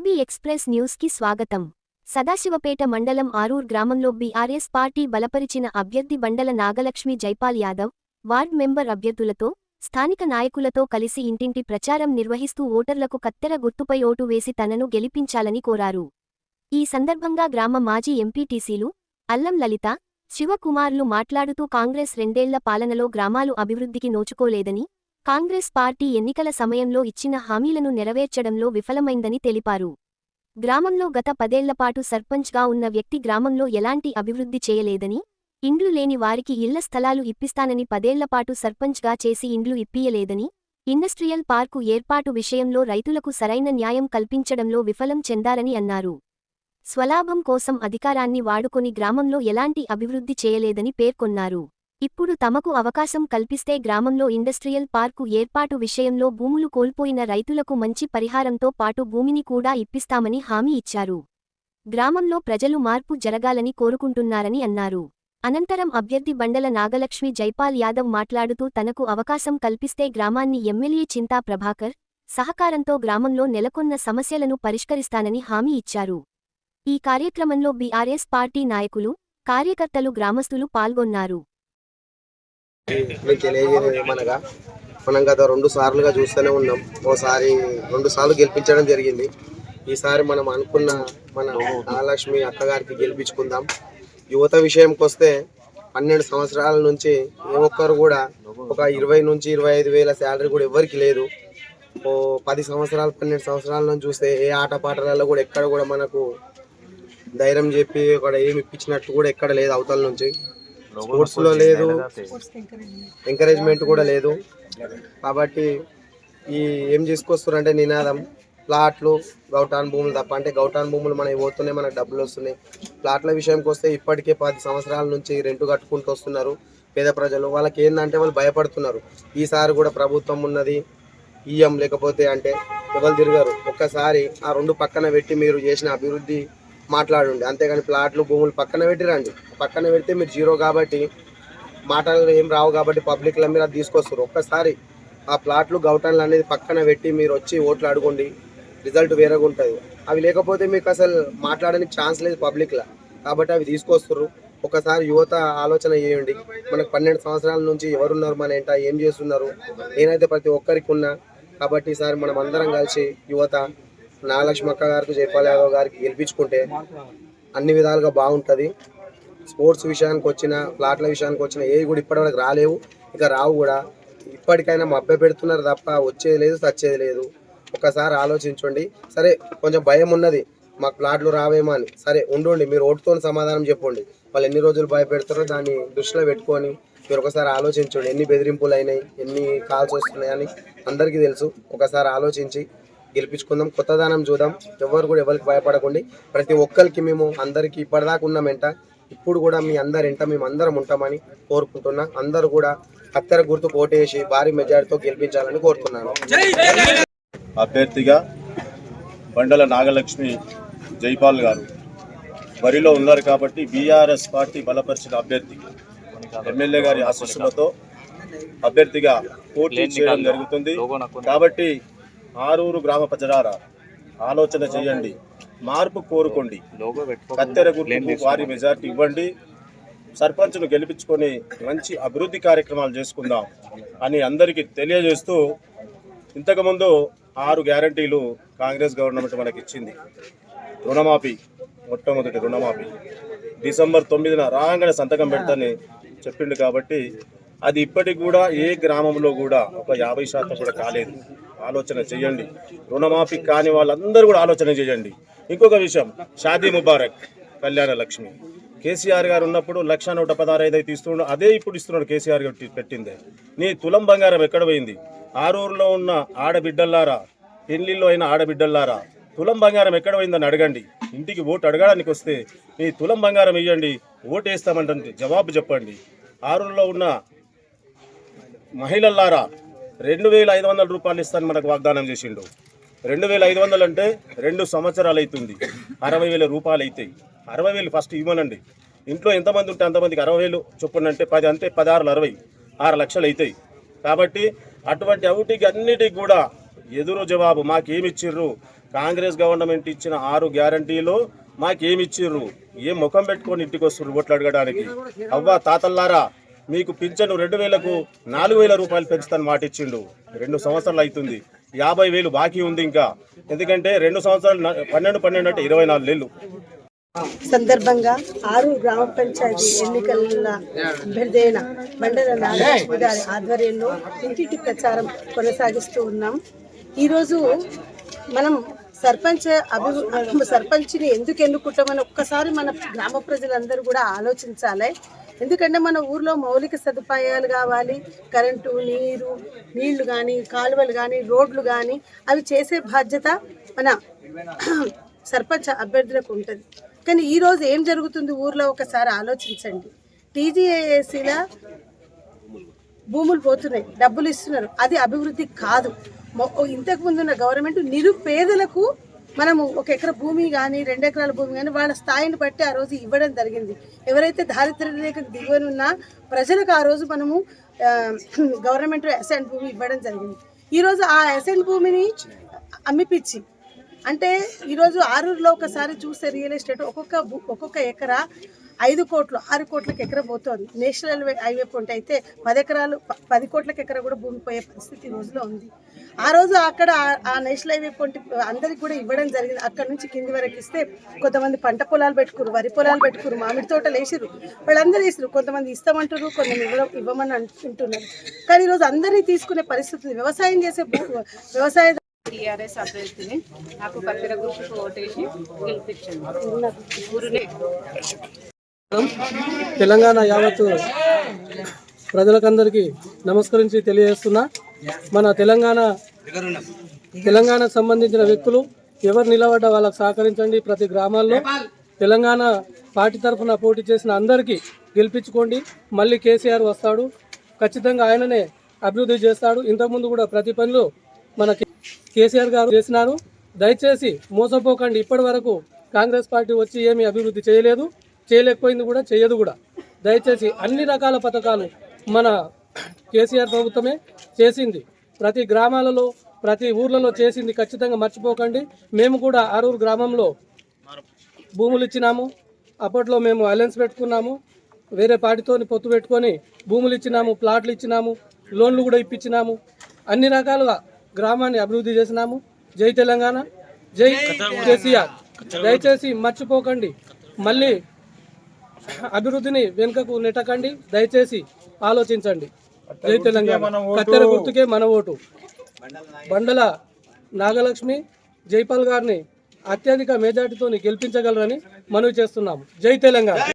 IB express న్యూస్కి స్వాగతం. సదాశివపేట మండలం ఆరూర్ గ్రామంలో బీఆర్ఎస్ పార్టీ బలపరిచిన అభ్యర్థి బండల నాగలక్ష్మి జైపాల్ యాదవ్ వార్డ్ మెంబర్ అభ్యర్థులతో స్థానిక నాయకులతో కలిసి ఇంటింటి ప్రచారం నిర్వహిస్తూ ఓటర్లకు కత్తెర గుర్తుపై ఓటు వేసి తనను గెలిపించాలని కోరారు. ఈ సందర్భంగా గ్రామ మాజీ ఎంపీటీసీలు అల్లం లలిత శివకుమార్లు మాట్లాడుతూ కాంగ్రెస్ రెండేళ్ళ పాలనలో గ్రామాలు అభివృద్ధికి నోచుకోలేదని కాంగ్రెస్ పార్టీ ఎన్నికల సమయంలో ఇచ్చిన హామీలను నెరవేర్చడంలో విఫలమైందని తెలిపారు. గ్రామంలో గత పదేళ్ళపాటు సర్పంచ్గా ఉన్న వ్యక్తి గ్రామంలో ఎలాంటి అభివృద్ధి చేయలేదని ఇండ్లు లేని వారికి ఇళ్ళ స్థలాలు ఇప్పిస్తానని పదేళ్ళపాటు సర్పంచ్గా చేసి ఇండ్లు ఇప్పియలేదని ఇండస్ట్రియల్ పార్కు ఏర్పాటు విషయంలో రైతులకు సరైన న్యాయం కల్పించడంలో విఫలం చెందారని అన్నారు. స్వలాభం కోసం అధికారాన్ని వాడుకొని గ్రామంలో ఎలాంటి అభివృద్ధి చేయలేదని పేర్కొన్నారు. ఇప్పుడు తమకు అవకాశం కల్పిస్తే గ్రామంలో ఇండస్ట్రియల్ పార్కు ఏర్పాటు విషయంలో భూములు కోల్పోయిన రైతులకు మంచి పరిహారంతో పాటు భూమిని కూడా ఇప్పిస్తామని హామీ ఇచ్చారు. గ్రామంలో ప్రజలు మార్పు జరగాలని కోరుకుంటున్నారని అన్నారు. అనంతరం అభ్యర్థి బండల నాగలక్ష్మి జైపాల్ యాదవ్ మాట్లాడుతూ తనకు అవకాశం కల్పిస్తే గ్రామాన్ని ఎమ్మెల్యే చింతా ప్రభాకర్ సహకారంతో గ్రామంలో నెలకొన్న సమస్యలను పరిష్కరిస్తానని హామీ ఇచ్చారు. ఈ కార్యక్రమంలో బీఆర్ఎస్ పార్టీ నాయకులు కార్యకర్తలు గ్రామస్తులు పాల్గొన్నారు. మీకు తెలియజేయడం ఏమనగా మనం గత రెండు సార్లుగా చూస్తూనే ఉన్నాం. ఓసారి రెండు సార్లు గెలిపించడం జరిగింది. ఈసారి మనం అనుకున్న మన మహాలక్ష్మి అక్కగారికి గెలిపించుకుందాం. యువత విషయంకి వస్తే పన్నెండు సంవత్సరాల నుంచి ఏ ఒక్కరు కూడా ఒక ఇరవై నుంచి ఇరవై ఐదు వేల శాలరీ కూడా ఎవరికి లేదు. ఓ పది సంవత్సరాలు పన్నెండు సంవత్సరాల నుంచి చూస్తే ఏ ఆట పాటలలో కూడా ఎక్కడ కూడా మనకు ధైర్యం చెప్పి అక్కడ ఏమి ఇప్పించినట్టు కూడా ఎక్కడ లేదు అవతల నుంచి. స్పోర్ట్స్లో లేదు. ఎంకరేజ్మెంట్ కూడా లేదు. కాబట్టి ఈ ఏం తీసుకొస్తారంటే నినాదం. ప్లాట్లు గౌటాన్ భూములు తప్ప అంటే గౌటాన్ భూములు మనకి పోతున్నాయి మనకు డబ్బులు వస్తున్నాయి. ప్లాట్ల విషయంకి వస్తే ఇప్పటికే పది సంవత్సరాల నుంచి రెంట్ కట్టుకుంటూ వస్తున్నారు పేద ప్రజలు. వాళ్ళకి ఏంటంటే వాళ్ళు భయపడుతున్నారు. ఈసారి కూడా ప్రభుత్వం ఉన్నది ఇయ్యం లేకపోతే అంటే ఎవరు తిరగరు? ఒక్కసారి ఆ రెండు పక్కన పెట్టి మీరు చేసిన అభివృద్ధి మాట్లాడండి. అంతేగాని ప్లాట్లు భూములు పక్కన పెట్టిరండి. పక్కన పెడితే మీరు జీరో కాబట్టి మాటలు ఏం రావు కాబట్టి పబ్లిక్లో మీరు అది తీసుకొస్తారు. ఒక్కసారి ఆ ప్లాట్లు గౌటన్లు అనేది పక్కన పెట్టి మీరు వచ్చి ఓట్లు అడగండి. రిజల్ట్ వేరేగా ఉంటుంది. అవి లేకపోతే మీకు అసలు మాట్లాడడానికి ఛాన్స్ లేదు పబ్లిక్లో కాబట్టి అవి తీసుకొస్తారు. ఒకసారి యువత ఆలోచన చేయండి. మనకు పన్నెండు సంవత్సరాల నుంచి ఎవరున్నారు మన ఏంట ఏం చేస్తున్నారు? నేనైతే ప్రతి ఒక్కరికి ఉన్నా. కాబట్టి ఈసారి మనం అందరం కలిసి యువత నాగలక్ష్మక్క గారికి జైపాల్ యాదవ్ గారికి గెలిపించుకుంటే అన్ని విధాలుగా బాగుంటుంది. స్పోర్ట్స్ విషయానికి వచ్చిన ప్లాట్ల విషయానికి వచ్చిన ఏవి కూడా ఇప్పటివరకు రాలేవు. ఇక రావు కూడా. ఇప్పటికైనా మభ్య పెడుతున్నారు తప్ప వచ్చేది లేదు సచ్చేది లేదు. ఒకసారి ఆలోచించండి. సరే కొంచెం భయం ఉన్నది. మాకు ప్లాట్లు రావేమో అని. సరే ఉండండి. మీరు ఓటుతో సమాధానం చెప్పండి. వాళ్ళు ఎన్ని రోజులు భయపెడతారో దాన్ని దృష్టిలో పెట్టుకొని మీరు ఒకసారి ఆలోచించండి. ఎన్ని బెదిరింపులు అయినాయి ఎన్ని కాల్స్ వస్తున్నాయని అందరికీ తెలుసు. ఒకసారి ఆలోచించి గెలిపించుకుందాం. కొత్తదనం చూద్దాం. ఎవరు కూడా ఎవరికి భయపడకండి. ప్రతి ఒక్కరికి మేము అందరికీ ఇప్పటిదాకా ఉన్నాం ఎంట ఇప్పుడు కూడా మీ అందరి ఇంట మేము అందరం ఉంటామని కోరుకుంటున్నా. అందరూ కూడా కత్తెర గుర్తు ఓటేసి భారీ మెజార్టీతో గెలిపించాలని కోరుతున్నాను. అభ్యర్థిగా బండల నాగలక్ష్మి జైపాల్ గారు బరిలో ఉన్నారు కాబట్టి బీఆర్ఎస్ పార్టీ బలపరిచిన అభ్యర్థి. ఎమ్మెల్యే గారి ఆశీస్సులతో అభ్యర్థిగా పోటీ చేయడం జరుగుతుంది. కాబట్టి ఆరూరు గ్రామ ప్రజలారా ఆలోచన చేయండి మార్పు కోరుకోండి. కత్తెర గుర్తుకు వారి మెజార్టీ ఇవ్వండి సర్పంచ్ను గెలిపించుకొని మంచి అభివృద్ధి కార్యక్రమాలు చేసుకుందాం అని అందరికీ తెలియజేస్తూ ఇంతకుముందు ఆరు గ్యారంటీలు కాంగ్రెస్ గవర్నమెంట్ మనకి ఇచ్చింది రుణమాఫీ మొట్టమొదటి రుణమాఫీ. డిసెంబర్ తొమ్మిదిన రాగానే సంతకం పెడతాని చెప్పిండు కాబట్టి అది ఇప్పటికి కూడా ఏ గ్రామంలో కూడా ఒక యాభై శాతం కూడా కాలేదు. ఆలోచన చేయండి. రుణమాఫీ కాని వాళ్ళందరూ కూడా ఆలోచన చేయండి. ఇంకొక విషయం షాదీ ముబారక్ కళ్యాణ లక్ష్మి. కేసీఆర్ గారు ఉన్నప్పుడు లక్ష నూట పదహారు ఐదు అయితే ఇస్తున్నాడు అదే ఇప్పుడు ఇస్తున్నాడు కేసీఆర్ గారు పెట్టిందే. నీ తులం బంగారం ఎక్కడ పోయింది? ఆరూరులో ఉన్న ఆడబిడ్డల్లారా? పెళ్ళిలో అయిన ఆడబిడ్డల్లారా? తులం బంగారం ఎక్కడ పోయిందని అడగండి. ఇంటికి ఓటు అడగడానికి వస్తే నీ తులం బంగారం ఇవ్వండి ఓటు వేస్తామంటే జవాబు చెప్పండి. ఆరూరులో ఉన్న మహిళల్లారా రెండు వేల ఐదు వందల రూపాయలు ఇస్తాను మనకు వాగ్దానం చేసిండు. రెండు వేల ఐదు వందలు అంటే రెండు సంవత్సరాలు అవుతుంది అరవై వేల రూపాయలు అవుతాయి అరవై వేలు ఫస్ట్ ఇవ్వనండి. ఇంట్లో ఎంతమంది ఉంటే అంతమందికి అరవై వేలు చొప్పున అంటే పది అంటే పదహారులు అరవై ఆరు లక్షలు అవుతాయి కాబట్టి అటువంటి అవుటికి అన్నిటికి కూడా ఎదురు జవాబు మాకేమిచ్చిర్రు? కాంగ్రెస్ గవర్నమెంట్ ఇచ్చిన ఆరు గ్యారంటీలు మాకేమిచ్చిర్రు? ఇచ్చిర్రు ముఖం పెట్టుకొని ఇంటికి వస్తున్నారు ఓట్లు అడగడానికి? అవ్వ తాతల్లారా మీకు పింఛను రెండు వేలకు నాలుగు వేల రూపాయలు పెంచుతాను మాట ఇచ్చిండు. రెండు సంవత్సరాలు అవుతుంది యాభై వేలు బాకీ ఉంది ఇంకా. ఎందుకంటే రెండు సంవత్సరాలు పన్నెండు పన్నెండు అంటే ఇరవై నాలుగు నెలలు. సందర్భంగా ఆరు గ్రామ పంచాయతీ ఎన్నికల అభ్యర్థైన మండల నాగలక్ష్మి గారి ఆధ్వర్యంలో ఇంటింటి ప్రచారం కొనసాగిస్తూ ఉన్నాం. ఈరోజు మనం సర్పంచ్ అభి సర్పంచ్ని ఎందుకు ఎన్నుకుంటామని ఒక్కసారి మన గ్రామ ప్రజలందరూ కూడా ఆలోచించాలి. ఎందుకంటే మన ఊర్లో మౌలిక సదుపాయాలు కావాలి కరెంటు నీరు నీళ్ళు కానీ కాలువలు కానీ రోడ్లు కానీ అవి చేసే బాధ్యత మన సర్పంచ్ అభ్యర్థులకు ఉంటుంది. కానీ ఈరోజు ఏం జరుగుతుంది ఊర్లో ఒకసారి ఆలోచించండి. టీజీఏఏసీల భూములు పోతున్నాయి డబ్బులు ఇస్తున్నారు. అది అభివృద్ధి కాదు. ఇంతకుముందున్న ఉన్న గవర్నమెంట్ నిరుపేదలకు మనము ఒక ఎకర భూమి కానీ రెండు ఎకరాల భూమి కానీ వాళ్ళ స్థాయిని బట్టి ఆ రోజు ఇవ్వడం జరిగింది. ఎవరైతే దారిద్ర్య రేఖకు దిగువన ఉన్నా ప్రజలకు ఆ రోజు మనము గవర్నమెంట్ అసెంట్ భూమి ఇవ్వడం జరిగింది. ఈరోజు ఆ అసెంట్ భూమిని అమ్మిపిచ్చి అంటే ఈరోజు ఆరూరులో ఒకసారి చూస్తే రియల్ ఎస్టేట్ ఒక్కొక్క ఒక్కొక్క ఎకరా ఐదు కోట్లు ఆరు కోట్లకు ఎకరా పోతుంది. నేషనల్ హైవే- హైవే పొంటి అయితే పది ఎకరాలు పది కోట్లకు ఎకర కూడా భూమి పోయే పరిస్థితి ఈ రోజులో ఉంది. ఆ రోజు అక్కడ ఆ- నేషనల్ హైవే పొంటి అందరికి కూడా ఇవ్వడం జరిగింది. అక్కడ నుంచి కింది వరకు ఇస్తే కొంతమంది పంట పొలాలు పెట్టుకురు వరి పొలాలు పెట్టుకురు మామిడి తోటలు వేసిరు వాళ్ళందరూ వేసిరు కొంతమంది ఇస్తామంటారు కొంతమంది ఇవ్వడం ఇవ్వమని అంటుంటున్నారు కానీ ఈరోజు అందరినీ తీసుకునే పరిస్థితి వ్యవసాయం చేసే వ్యవసాయ టీఆర్ఎస్ అభ్యర్థిని నాకు కత్తెర గుర్తుకు ఓటేసి గెలిపించండి. ఊరునే తెలంగాణ యావత్తు ప్రజలకందరికీ నమస్కరించి తెలియజేస్తున్నా మన తెలంగాణ తెలంగాణకు సంబంధించిన వ్యక్తులు ఎవరు నిలబడ్డా వాళ్ళకు సహకరించండి ప్రతి గ్రామాల్లో. తెలంగాణ పార్టీ తరఫున పోటీ చేసిన అందరికీ గెలిపించుకోండి. మళ్ళీ కేసీఆర్ వస్తాడు. ఖచ్చితంగా ఆయననే అభివృద్ధి చేస్తాడు. ఇంతకుముందు కూడా ప్రతి పనిలో మన కేసీఆర్ గారు చేసినారు. దయచేసి మోసపోకండి. ఇప్పటి వరకు కాంగ్రెస్ పార్టీ వచ్చి ఏమీ అభివృద్ధి చేయలేదు. చేయలేకపోయింది కూడా చేయదు కూడా. దయచేసి అన్ని రకాల పథకాలు మన కేసీఆర్ ప్రభుత్వమే చేసింది. ప్రతి గ్రామాలలో ప్రతి ఊర్లలో చేసింది ఖచ్చితంగా మర్చిపోకండి. మేము కూడా ఆరూరు గ్రామంలో భూములు ఇచ్చినాము. అప్పట్లో మేము అలయన్స్ పెట్టుకున్నాము. వేరే పార్టీతో పొత్తు పెట్టుకొని భూములు ఇచ్చినాము ప్లాట్లు ఇచ్చినాము లోన్లు కూడా ఇప్పించినాము. అన్ని రకాలుగా గ్రామాన్ని అభివృద్ధి చేసినాము. జై తెలంగాణ. జై కేసీఆర్. దయచేసి మర్చిపోకండి. మళ్ళీ అభివృద్ధిని వెనుకకు నెట్టకండి. దయచేసి ఆలోచించండి. జై తెలంగాణ. కత్తెర గుర్తుకే మన ఓటు. బండల నాగలక్ష్మి జైపాల్ గారిని అత్యధిక మెజార్టీతో గెలిపించగలరని మనవి చేస్తున్నాము. జై తెలంగాణ.